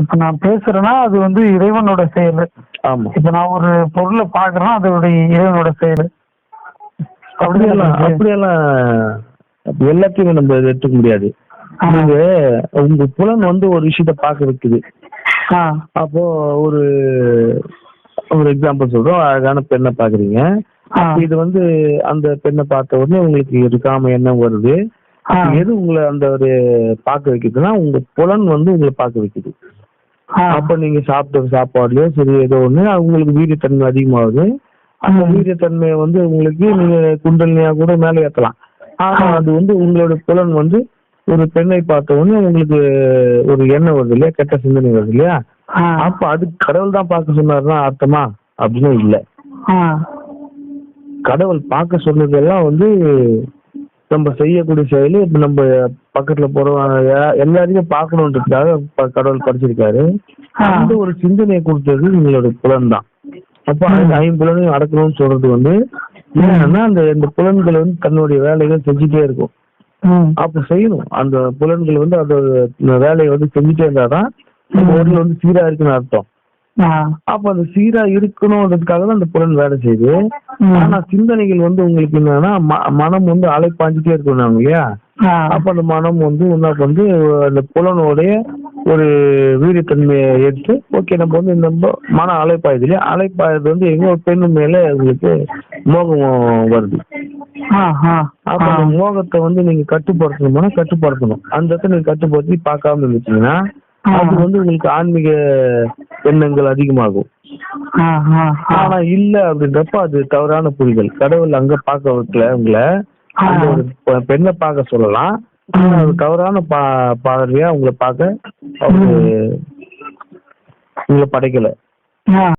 இப்ப நான் பேசுறேன்னா அது வந்து இறைவனோட செயல். ஆமா. இப்ப நான் ஒரு பொருளை பாக்குறேன்னா அதோடைய இறைவனோட செயல். அப்படியெல்லாம் அப்படியெல்லாம் அப்ப எல்லாத்தையுமே நம்ம எடுத்துக்க முடியாது. நீங்க உங்க புலன் வந்து ஒரு விஷயத்த பார்க்க வைக்குது. அப்போ ஒரு ஒரு எக்ஸாம்பிள் சொல்றோம். அழகான பெண்ணை பாக்குறீங்க இது வந்து அந்த பெண்ணை பார்த்த உடனே உங்களுக்கு இருக்காம எண்ணம் வருது? எது உங்களை அந்த ஒரு பார்க்க வைக்குதுன்னா உங்க புலன் வந்து உங்களை பார்க்க வைக்குது. அப்ப நீங்க சாப்பிட்ட சாப்பாடுலயோ சரி ஏதோ ஒண்ணு உங்களுக்கு வீரியத்தன்மை அதிகமாகுது. அந்த. வீரியத்தன்மையை வந்து உங்களுக்கு நீங்க குண்டலினியா கூட மேலே ஏத்தலாம். ஆனா. அது வந்து உங்களோட புலன் வந்து ஒரு பெண்ணை பார்த்த உடனே உங்களுக்கு ஒரு எண்ணம் வருது இல்லையா? கெட்ட சிந்தனை வருது இல்லையா? அப்ப அது கடவுள் தான் பார்க்க சொன்னாருன்னா அர்த்தமா? அப்படின்னு இல்ல. கடவுள் பார்க்க சொன்னதெல்லாம் வந்து நம்ம செய்யக்கூடிய செயல் இப்ப நம்ம பக்கத்துல போறவங்க எல்லாரையும் பார்க்கணுன்றதுக்காக ப- கடவுள் படிச்சிருக்காரு. அந்த ஒரு சிந்தனையை கொடுத்தது உங்களோட புலன் தான் அப்ப அந்த ஐம்புலனையும் அடக்கணும்னு சொல்றது வந்து என்னன்னா அந்த இந்த புலன்கள் வந்து தன்னுடைய வேலைகள் செஞ்சுட்டே இருக்கும். அப்ப செய்யணும். அந்த புலன்கள் வந்து அதோட வேலையை வந்து செஞ்சுட்டே இருந்தாதான் உடல் வந்து சீரா இருக்குன்னு அர்த்தம். அப்ப அந்த சீரா இருக்கணும்ன்றதுக்காக தான் அந்த புலன் வேலை செய்யுது. ஆனா சிந்தனைகள் வந்து உங்களுக்கு என்னன்னா மனம் வந்து அலைப்பாஞ்சிட்டே இருக்கும் நாங்க இல்லையா? அப்ப அந்த மனம் வந்து என்ன வந்து அந்த புலனோடைய ஒரு வீரியத்தன்மையை எடுத்து ஓகே நம்ம வந்து நம்ம மன அலைப்பாயுது இல்லையா? அலைப்பாயுது வந்து எங்க ஒரு பெண்ணு மேல உங்களுக்கு மோகம் வருது. அப்ப அந்த மோகத்தை வந்து நீங்க கட்டுப்படுத்தணும்னா கட்டுப்படுத்தணும். அந்த இடத்துல நீங்க கட்டுப்படுத்தி பார்க்காம இருந்துச்சீங்கன்னா அது வந்து உங்களுக்கு ஆன்மீக எண்ணங்கள் அதிகமாகும். ஆனா இல்ல அப்படின்றப்ப அது தவறான புரிதல். கடவுள் அங்க பார்க்க வைக்கல உங்களை. பெண்ணை பார்க்க சொல்லலாம். அது தவறான பா பார்வையா உங்களை பார்க்க அவரு உங்களை படைக்கல.